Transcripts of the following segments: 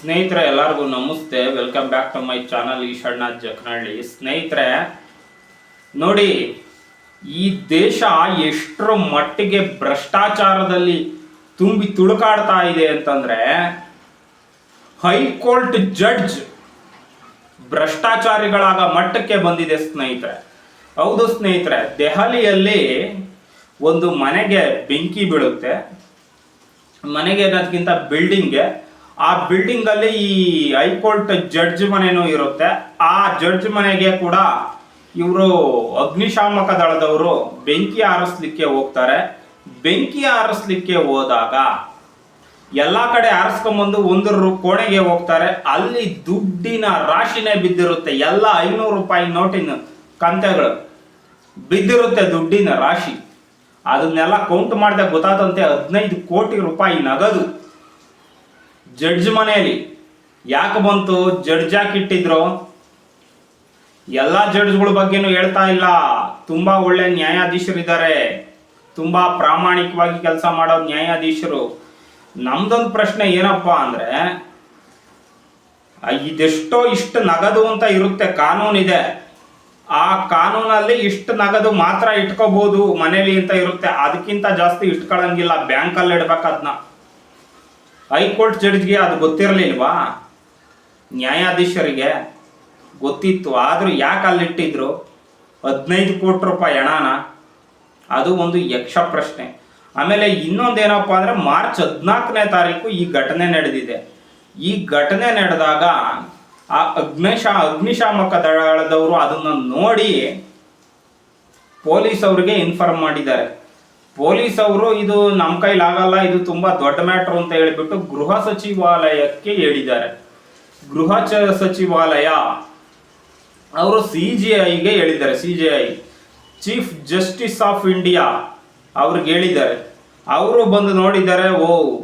ಸ್ನೇಹಿತರೆ, ಎಲ್ಲರಿಗೂ ನಮಸ್ತೆ. Welcome back to my channel Eshanna Jakanahalli ಸ್ನೇಹಿತರೆ, ನೋಡಿ, ಈ ದೇಶ ಎಷ್ಟರ ಮಟ್ಟಿಗೆ ಭ್ರಷ್ಟಾಚಾರದಲ್ಲಿ ತುಂಬಿ ತುಳುಕಾಡ್ತಾ ಇದೆ ಅಂತಂದ್ರೆ, ಹೈಕೋರ್ಟ್ ಜಡ್ಜ್ ಭ್ರಷ್ಟಾಚಾರಿಗಳಾಗ ಮಟ್ಟಕ್ಕೆ ಬಂದಿದೆ ಸ್ನೇಹಿತರೆ. ಹೌದು ಸ್ನೇಹಿತರೆ, ದೆಹಲಿಯಲ್ಲಿ ಒಂದು ಮನೆಗೆ ಬೆಂಕಿ ಬೀಳುತ್ತೆ. ಮನೆಗೆ ಅನ್ನೋದಕ್ಕಿಂತ ಬಿಲ್ಡಿಂಗ್ಗೆ ಆ ಬಿಲ್ಡಿಂಗ್ ಅಲ್ಲಿ ಈ ಹೈಕೋರ್ಟ್ ಜಡ್ಜ್ ಮನೆನೂ ಇರುತ್ತೆ. ಆ ಜಡ್ಜ್ ಮನೆಗೆ ಕೂಡ ಇವರು ಅಗ್ನಿಶಾಮಕ ದಳದವರು ಬೆಂಕಿ ಆರಿಸ್ಲಿಕ್ಕೆ ಹೋಗ್ತಾರೆ. ಬೆಂಕಿ ಆರಿಸ್ಲಿಕ್ಕೆ ಹೋದಾಗ ಎಲ್ಲ ಕಡೆ ಆರಿಸ್ಕೊಂಬಂದು ಒಂದು ಕೋಣೆಗೆ ಹೋಗ್ತಾರೆ. ಅಲ್ಲಿ ದುಡ್ಡಿನ ರಾಶಿನೇ ಬಿದ್ದಿರುತ್ತೆ. ಎಲ್ಲ ಐನೂರು ರೂಪಾಯಿ ನೋಟಿನ ಕಂತೆಗಳು ಬಿದ್ದಿರುತ್ತೆ ದುಡ್ಡಿನ ರಾಶಿ. ಅದನ್ನೆಲ್ಲ ಕೌಂಟ್ ಮಾಡಿದಾಗ ಗೊತ್ತಾದಂತೆ ಹದಿನೈದು ಕೋಟಿ ರೂಪಾಯಿ ನಗದು. ಜಡ್ಜ್ ಮನೆಯಲ್ಲಿ ಯಾಕೆ ಬಂತು? ಜಡ್ಜ್ ಯಾಕೆ ಇಟ್ಟಿದ್ರು? ಎಲ್ಲ ಜಡ್ಜ್ಗಳ ಬಗ್ಗೆನೂ ಹೇಳ್ತಾ ಇಲ್ಲ. ತುಂಬಾ ಒಳ್ಳೆ ನ್ಯಾಯಾಧೀಶರಿದ್ದಾರೆ. ತುಂಬಾ ಪ್ರಾಮಾಣಿಕವಾಗಿ ಕೆಲಸ ಮಾಡೋ ನ್ಯಾಯಾಧೀಶರು. ನಮ್ದೊಂದು ಪ್ರಶ್ನೆ ಏನಪ್ಪಾ ಅಂದ್ರೆ ಇದೆಷ್ಟೋ ಇಷ್ಟು ನಗದು ಅಂತ ಇರುತ್ತೆ ಕಾನೂನಿದೆ ಆ ಕಾನೂನಲ್ಲಿ ಇಷ್ಟು ನಗದು ಮಾತ್ರ ಇಟ್ಕೋಬಹುದು ಮನೇಲಿ ಅಂತ ಇರುತ್ತೆ. ಅದಕ್ಕಿಂತ ಜಾಸ್ತಿ ಇಟ್ಕೊಳ್ಳಂಗಿಲ್ಲ ಬ್ಯಾಂಕಲ್ಲಿ ಇಡ್ಬೇಕು ಹೈಕೋರ್ಟ್ ಜಡ್ಜ್ಗೆ ಅದು ಗೊತ್ತಿರಲಿಲ್ವಾ? ನ್ಯಾಯಾಧೀಶರಿಗೆ ಗೊತ್ತಿತ್ತು. ಆದರೂ ಯಾಕೆ ಅಲ್ಲಿಟ್ಟಿದ್ರು? ಹದಿನೈದು ಕೋಟಿ ರೂಪಾಯಿ ಹಣನ? ಅದು ಒಂದು ಯಕ್ಷ ಪ್ರಶ್ನೆ. ಆಮೇಲೆ ಇನ್ನೊಂದೇನಪ್ಪ ಅಂದರೆ ಮಾರ್ಚ್ ಹದಿನಾಲ್ಕನೇ ತಾರೀಕು ಈ ಘಟನೆ ನಡೆದಿದೆ. ಈ ಘಟನೆ ನಡೆದಾಗ ಆ ಅಗ್ನಿಶ, ಅಗ್ನಿಶಾಮಕ ದಳದವರು ಅದನ್ನು ನೋಡಿ ಪೊಲೀಸ್ ಅವರಿಗೆ ಇನ್ಫಾರ್ಮ್ ಮಾಡಿದ್ದಾರೆ. ಪೊಲೀಸ್ ಅವರು ಇದು ನಮ್ಮ ಕೈಲಾಗಲ್ಲ ಇದು ತುಂಬಾ ದೊಡ್ಡ ಮ್ಯಾಟರ್ ಅಂತ ಹೇಳಿಬಿಟ್ಟು ಗೃಹ ಸಚಿವಾಲಯಕ್ಕೆ ಹೇಳಿದ್ದಾರೆ. ಗೃಹ ಸಚಿವಾಲಯ, ಅವರು ಸಿ ಜಿ ಐಗೆ ಹೇಳಿದ್ದಾರೆ, C G I. Chief justice of India ಅವ್ರಿಗೆ ಹೇಳಿದ್ದಾರೆ. ಅವರು ಬಂದು ನೋಡಿದ್ದಾರೆ, ಓ,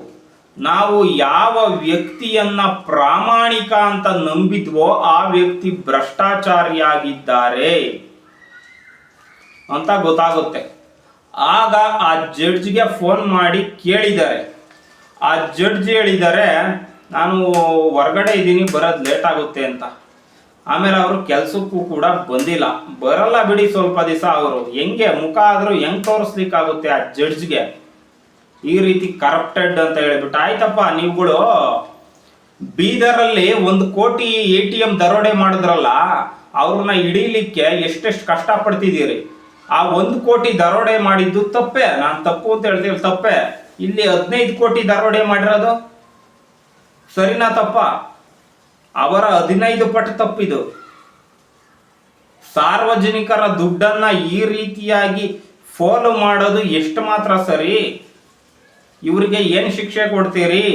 ನಾವು ಯಾವ ವ್ಯಕ್ತಿಯನ್ನ ಪ್ರಾಮಾಣಿಕ ಅಂತ ನಂಬಿದ್ವೋ ಆ ವ್ಯಕ್ತಿ ಭ್ರಷ್ಟಾಚಾರಿಯಾಗಿದ್ದಾರೆ ಅಂತ ಗೊತ್ತಾಗುತ್ತೆ. ಆಗ ಆ ಜಡ್ಜ್ಗೆ ಫೋನ್ ಮಾಡಿ ಕೇಳಿದ್ದಾರೆ. ಆ ಜಡ್ಜ್ ಹೇಳಿದ್ದಾರೆ, ನಾನು ಹೊರಗಡೆ ಇದ್ದೀನಿ, ಬರೋದು ಲೇಟ್ ಆಗುತ್ತೆ ಅಂತ. ಆಮೇಲೆ ಅವರು ಕೆಲಸಕ್ಕೂ ಕೂಡ ಬಂದಿಲ್ಲ. ಬರಲ್ಲ ಬಿಡಿ ಸ್ವಲ್ಪ ದಿವಸ ಅವರು. ಹೆಂಗೆ? ಮುಖ ಆದರೂ ಹೆಂಗೆ ತೋರಿಸ್ಲಿಕ್ಕಾಗುತ್ತೆ ಆ ಜಡ್ಜ್ಗೆ? ಈ ರೀತಿ ಕರಪ್ಟೆಡ್ ಅಂತ ಹೇಳಿಬಿಟ್ಟು. ಆಯ್ತಪ್ಪ, ನೀವುಗಳು ಬೀದರಲ್ಲಿ ಒಂದು ಕೋಟಿ ಎ ಟಿ ಎಂ ದರೋಡೆ ಮಾಡಿದ್ರಲ್ಲ, ಅವ್ರನ್ನ ಹಿಡೀಲಿಕ್ಕೆ ಎಷ್ಟೆಷ್ಟು ಕಷ್ಟ ಪಡ್ತಿದ್ದೀರಿ ಆ ಒಂದು ಕೋಟಿ ದರೋಡೆ ಮಾಡಿದ್ದು ತಪ್ಪೆ. ನಾನು ತಪ್ಪು ಅಂತ ಹೇಳ್ತೀವಿ, ತಪ್ಪೆ. ಇಲ್ಲಿ ಹದಿನೈದು ಕೋಟಿ ದರೋಡೆ ಮಾಡಿರೋದು? ಸರಿನಾ ತಪ್ಪ? ಅವರ ಹದಿನೈದು ಪಟ್ಟು ತಪ್ಪಿದು. ಸಾರ್ವಜನಿಕರ ದುಡ್ಡನ್ನ ಈ ರೀತಿಯಾಗಿ ಫಾಲೋ ಮಾಡೋದು ಎಷ್ಟು ಮಾತ್ರ ಸರಿ? ಇವರಿಗೆ ಏನು ಶಿಕ್ಷೆ ಕೊಡ್ತೀರಿ?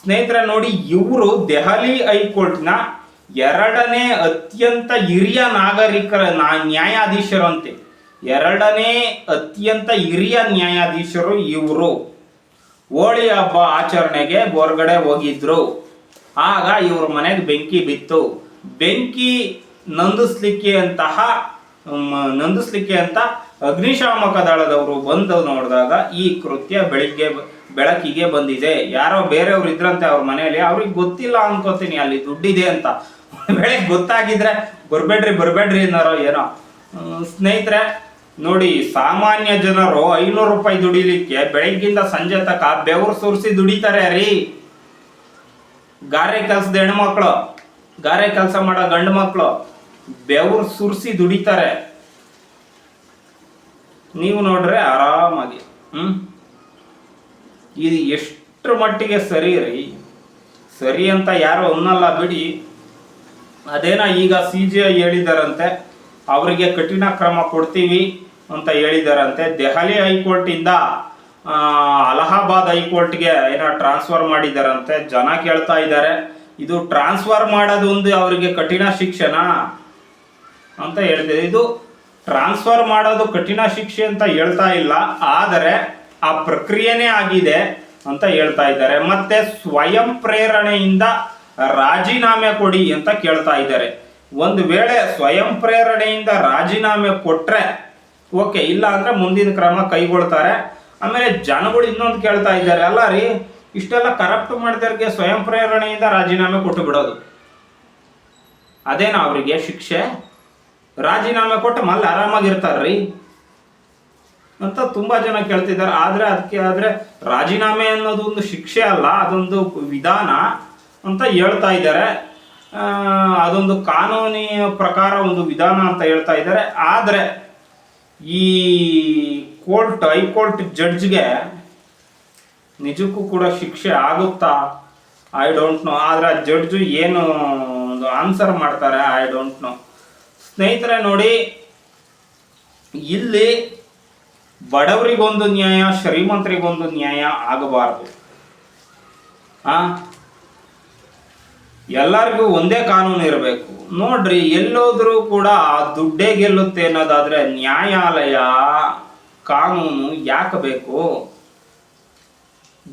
ಸ್ನೇಹಿತರೆ ನೋಡಿ, ಇವರು ದೆಹಲಿ ಹೈಕೋರ್ಟ್ನ ಎರಡನೇ ಅತ್ಯಂತ ಹಿರಿಯ ನಾಗರಿಕರ ನಾ- ನ್ಯಾಯಾಧೀಶರಂತೆ. ಎರಡನೇ ಅತ್ಯಂತ ಹಿರಿಯ ನ್ಯಾಯಾಧೀಶರು ಇವರು. ಹೋಳಿ ಹಬ್ಬ ಆಚರಣೆಗೆ ಹೊರಗಡೆ ಹೋಗಿದ್ರು. ಆಗ ಇವ್ರ ಮನೆಗೆ ಬೆಂಕಿ ಬಿತ್ತು. ಬೆಂಕಿ ನಂದಿಸ್ಲಿಕ್ಕೆ ಅಂತಹ ನಂದಿಸ್ಲಿಕ್ಕೆ ಅಂತ ಅಗ್ನಿಶಾಮಕ ದಳದವರು ಬಂದು ನೋಡಿದಾಗ ಈ ಕೃತ್ಯ ಬೆಳಿಗ್ಗೆ, ಬೆಳಕಿಗೆ ಬಂದಿದೆ. ಯಾರೋ ಬೇರೆಯವ್ರು ಇದ್ರಂತೆ ಅವ್ರ ಮನೆಯಲ್ಲಿ. ಅವ್ರಿಗೆ ಗೊತ್ತಿಲ್ಲ ಅನ್ಕೋತೀನಿ, ಅಲ್ಲಿ ದುಡ್ಡಿದೆ ಅಂತ. ಬೆಳಗ್ಗೆ ಗೊತ್ತಾಗಿದ್ರೆ ಬರ್ಬೇಡ್ರಿ ಬರ್ಬೇಡ್ರಿ ಅನ್ನೋರೋ ಏನೋ. ಸ್ನೇಹಿತರೆ, ನೋಡಿ, ಸಾಮಾನ್ಯ ಜನರು ಐನೂರು ರೂಪಾಯಿ ದುಡಿಲಿಕ್ಕೆ ಬೆಳಗ್ಗಿಂದ ಸಂಜೆ ತಕ ಬೆವರು ಸುರಿಸಿ ದುಡಿತಾರೆ ರೀ. ಗಾರೆ ಕೆಲಸದ ಹೆಣ್ಮಕ್ಳು, ಗಾರೆ ಕೆಲಸ ಮಾಡೋ ಗಂಡು ಮಕ್ಕಳು ಬೆವರು ಸುರಿಸಿ ದುಡಿತಾರೆ. ನೀವು ನೋಡ್ರೆ ಆರಾಮಾಗಿ, ಹ್ಮ್? ಇದು ಎಷ್ಟರ ಮಟ್ಟಿಗೆ ಸರಿ ರೀ? ಸರಿ ಅಂತ ಯಾರು ಅನ್ನಲ್ಲ ಬಿಡಿ. ಅದೇನ ಈಗ ಸಿ ಜಿ ಐ ಹೇಳಿದಾರಂತೆ, ಅವರಿಗೆ ಕಠಿಣ ಕ್ರಮ ಕೊಡ್ತೀವಿ ಅಂತ ಹೇಳಿದಾರಂತೆ. ದೆಹಲಿ ಹೈಕೋರ್ಟಿಂದ ಅಲಹಾಬಾದ್ ಹೈಕೋರ್ಟ್ಗೆ ಏನೋ ಟ್ರಾನ್ಸ್ಫರ್ ಮಾಡಿದಾರಂತೆ. ಜನ ಕೇಳ್ತಾ ಇದ್ದಾರೆ. ಇದು ಟ್ರಾನ್ಸ್ಫರ್ ಮಾಡೋದೊಂದು ಅವರಿಗೆ ಕಠಿಣ ಶಿಕ್ಷಣ ಅಂತ ಹೇಳ್ತಿದೆ ಇದು ಟ್ರಾನ್ಸ್ಫರ್ ಮಾಡೋದು ಕಠಿಣ ಶಿಕ್ಷೆ ಅಂತ ಹೇಳ್ತಾ ಇಲ್ಲ. ಆದರೆ ಆ ಪ್ರಕ್ರಿಯೆನೇ ಆಗಿದೆ ಅಂತ ಹೇಳ್ತಾ ಇದ್ದಾರೆ. ಮತ್ತೆ ಸ್ವಯಂ ಪ್ರೇರಣೆಯಿಂದ ರಾಜೀನಾಮೆ ಕೊಡಿ ಅಂತ ಕೇಳ್ತಾ ಇದ್ದಾರೆ. ಒಂದು ವೇಳೆ ಸ್ವಯಂ ಪ್ರೇರಣೆಯಿಂದ ರಾಜೀನಾಮೆ ಕೊಟ್ರೆ, ಓಕೆ, ಇಲ್ಲ ಅಂದ್ರೆ ಮುಂದಿನ ಕ್ರಮ ಕೈಗೊಳ್ತಾರೆ. ಆಮೇಲೆ ಜನಗಳು ಇನ್ನೊಂದು ಕೇಳ್ತಾ ಇದ್ದಾರೆ, ಅಲ್ಲ ರೀ, ಇಷ್ಟೆಲ್ಲ ಕರಪ್ಟ್ ಮಾಡಿದವ್ರಿಗೆ ಸ್ವಯಂ ಪ್ರೇರಣೆಯಿಂದ ರಾಜೀನಾಮೆ ಕೊಟ್ಟು ಬಿಡೋದು. ಅದೇನಾ ಅವರಿಗೆ ಶಿಕ್ಷೆ? ರಾಜೀನಾಮೆ ಕೊಟ್ಟು ಮಲ್ಲಿ ಆರಾಮಾಗಿರ್ತಾರ್ರಿ ಅಂತ ತುಂಬಾ ಜನ ಕೇಳ್ತಿದ್ದಾರೆ. ಆದ್ರೆ, ಅದಕ್ಕೆ, ಆದ್ರೆ ರಾಜೀನಾಮೆ ಅನ್ನೋದು ಒಂದು ಶಿಕ್ಷೆ ಅಲ್ಲ, ಅದೊಂದು ವಿಧಾನ. ಅಂತ ಹೇಳ್ತಾ ಇದ್ದಾರೆ. ಅದೊಂದು ಕಾನೂನಿನ ಪ್ರಕಾರ ಒಂದು ವಿಧಾನ ಅಂತ ಹೇಳ್ತಾ ಇದ್ದಾರೆ. ಆದರೆ ಈ ಕೋರ್ಟ್, ಹೈಕೋರ್ಟ್ ಜಡ್ಜ್ಗೆ ನಿಜಕ್ಕೂ ಕೂಡ ಶಿಕ್ಷೆ ಆಗುತ್ತಾ? ಐ ಡೋಂಟ್ ನೋ ಆದರೆ ಆ ಜಡ್ಜು ಏನು ಒಂದು ಆನ್ಸರ್ ಮಾಡ್ತಾರೆ? ಐ ಡೋಂಟ್ ನೋ ಸ್ನೇಹಿತರೆ ನೋಡಿ, ಇಲ್ಲಿ ಬಡವರಿಗೊಂದು ನ್ಯಾಯ, ಶ್ರೀಮಂತರಿಗೊಂದು ನ್ಯಾಯ ಆಗಬಾರದು. ಆ ಎಲ್ಲರಿಗೂ ಒಂದೇ ಕಾನೂನು ಇರಬೇಕು. ನೋಡ್ರಿ, ಎಲ್ಲೋದ್ರೂ ಕೂಡ ದುಡ್ಡೇ ಗೆಲ್ಲುತ್ತೆ ಅನ್ನೋದಾದ್ರೆ ನ್ಯಾಯಾಲಯ ಕಾನೂನು ಯಾಕೆ ಬೇಕು?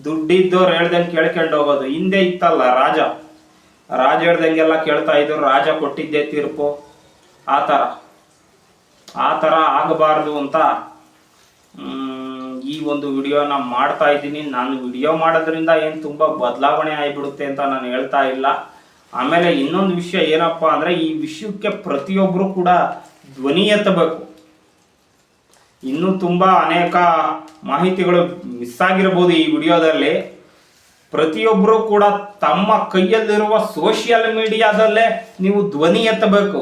ದುಡ್ಡಿದ್ದವ್ರು ಹೇಳ್ದಂಗೆ ಕೇಳ್ಕೊಂಡು ಹೋಗೋದು. ಹಿಂದೆ ಇತ್ತಲ್ಲ ರಾಜ. ರಾಜ ಹೇಳ್ದಂಗೆಲ್ಲ ಕೇಳ್ತಾ ಇದ್ರು, ರಾಜ ಕೊಟ್ಟಿದ್ದೆ ತೀರ್ಪು. ಆ ಥರ ಆ ಥರ ಆಗಬಾರ್ದು ಅಂತ ಈ ಒಂದು ವಿಡಿಯೋನ ಮಾಡ್ತಾ ಇದ್ದೀನಿ. ನಾನು ವಿಡಿಯೋ ಮಾಡೋದ್ರಿಂದ ಏನು ತುಂಬ ಬದಲಾವಣೆ ಆಗಿಬಿಡುತ್ತೆ ಅಂತ ನಾನು ಹೇಳ್ತಾ ಇಲ್ಲ. ಆಮೇಲೆ ಇನ್ನೊಂದು ವಿಷಯ ಏನಪ್ಪ ಅಂದರೆ ಈ ವಿಷಯಕ್ಕೆ ಪ್ರತಿಯೊಬ್ಬರು ಕೂಡ ಧ್ವನಿ ಎತ್ತಬೇಕು. ಇನ್ನೂ ತುಂಬ ಅನೇಕ ಮಾಹಿತಿಗಳು ಮಿಸ್ ಆಗಿರ್ಬೋದು ಈ ವಿಡಿಯೋದಲ್ಲಿ. ಪ್ರತಿಯೊಬ್ಬರು ಕೂಡ ತಮ್ಮ ಕೈಯಲ್ಲಿರುವ ಸೋಷಿಯಲ್ ಮೀಡಿಯಾದಲ್ಲೇ ನೀವು ಧ್ವನಿ ಎತ್ತಬೇಕು.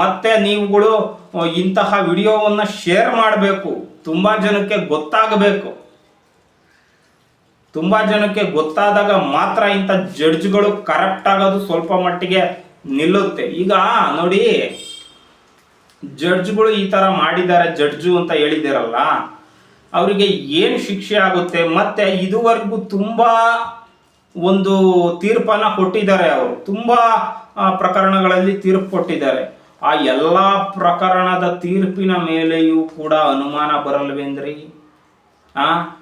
ಮತ್ತೆ ನೀವುಗಳು ಇಂತಹ ವಿಡಿಯೋವನ್ನು ಶೇರ್ ಮಾಡಬೇಕು. ತುಂಬಾ ಜನಕ್ಕೆ ಗೊತ್ತಾಗಬೇಕು. ತುಂಬಾ ಜನಕ್ಕೆ ಗೊತ್ತಾದಾಗ ಮಾತ್ರ ಇಂಥ ಜಡ್ಜ್ಗಳು ಕರೆಕ್ಟ್ ಆಗೋದು ಸ್ವಲ್ಪ ಮಟ್ಟಿಗೆ ನಿಲ್ಲುತ್ತೆ. ಈಗ ನೋಡಿ, ಜಡ್ಜ್ಗಳು ಈ ತರ ಮಾಡಿದ್ದಾರೆ, ಜಡ್ಜು ಅಂತ ಹೇಳಿದಿರಲ್ಲ ಅವರಿಗೆ ಏನು ಶಿಕ್ಷೆ ಆಗುತ್ತೆ? ಮತ್ತೆ ಇದುವರೆಗೂ ತುಂಬಾ ಒಂದು ತೀರ್ಪನ್ನ ಕೊಟ್ಟಿದ್ದಾರೆ ಅವರು. ತುಂಬಾ ಪ್ರಕರಣಗಳಲ್ಲಿ ತೀರ್ಪು ಕೊಟ್ಟಿದ್ದಾರೆ. ಆ ಎಲ್ಲ ಪ್ರಕರಣದ ತೀರ್ಪಿನ ಮೇಲೆಯೂ ಕೂಡ ಅನುಮಾನ ಬರಲ್ವೇಂದ್ರಿ? ಆ?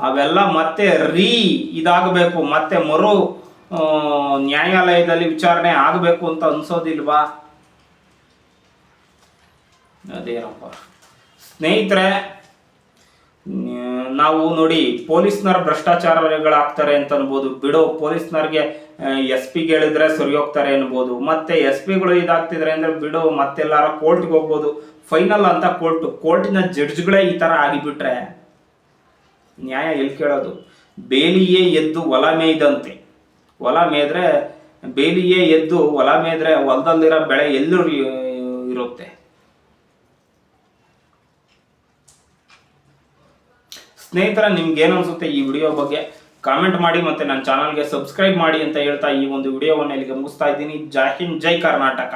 ಅವೆಲ್ಲ ಮತ್ತೆ ರೀ ಇದಾಗಬೇಕು, ಮತ್ತೆ ಮರು ನ್ಯಾಯಾಲಯದಲ್ಲಿ ವಿಚಾರಣೆ ಆಗಬೇಕು ಅಂತ ಅನ್ಸೋದಿಲ್ವಾ? ಅದೇನಪ್ಪ ಸ್ನೇಹಿತರೆ ನಾವು ನೋಡಿ, ಪೊಲೀಸ್ನವ್ರ ಭ್ರಷ್ಟಾಚಾರಗಳಾಗ್ತಾರೆ ಅಂತ ಅನ್ಬೋದು. ಬಿಡು, ಪೊಲೀಸ್ನವ್ರಿಗೆ ಎಸ್ ಪಿಗೆ ಹೇಳಿದ್ರೆ ಸರಿ ಹೋಗ್ತಾರೆ ಅನ್ಬೋದು. ಮತ್ತೆ ಎಸ್ ಪಿಗಳು ಇದಾಗ್ತಿದ್ರೆ ಅಂದ್ರೆ ಬಿಡು, ಮತ್ತೆಲ್ಲಾರ ಕೋರ್ಟ್ಗೆ ಹೋಗ್ಬೋದು. ಫೈನಲ್ ಅಂತ ಕೋರ್ಟ್, ಕೋರ್ಟಿನ ಜಡ್ಜ್ಗಳೇ ಈ ತರ ಆಗಿಬಿಟ್ರೆ. ನ್ಯಾಯ ಎಲ್ಲಿ ಕೇಳೋದು? ಬೇಲಿಯೇ ಎದ್ದು ಹೊಲ ಮೇಯ್ದಂತೆ. ಹೊಲ ಮೇದ್ರೆ ಬೇಲಿಯೇ ಎದ್ದು ಹೊಲ ಮೇದ್ರೆ ಹೊಲದಲ್ಲಿರೋ ಬೆಳೆ ಎಲ್ಲೂ ಇರುತ್ತೆ? ಸ್ನೇಹಿತರ, ನಿಮ್ಗೆ ಏನು ಅನ್ಸುತ್ತೆ ಈ ವಿಡಿಯೋ ಬಗ್ಗೆ? ಕಾಮೆಂಟ್ ಮಾಡಿ ಮತ್ತೆ ನನ್ನ ಚಾನಲ್ಗೆ ಸಬ್ಸ್ಕ್ರೈಬ್ ಮಾಡಿ ಅಂತ ಹೇಳ್ತಾ ಈ ಒಂದು ವಿಡಿಯೋವನ್ನು ಇಲ್ಲಿಗೆ ಮುಗಿಸ್ತಾ ಇದ್ದೀನಿ. ಜೈ ಜೈ ಕರ್ನಾಟಕ.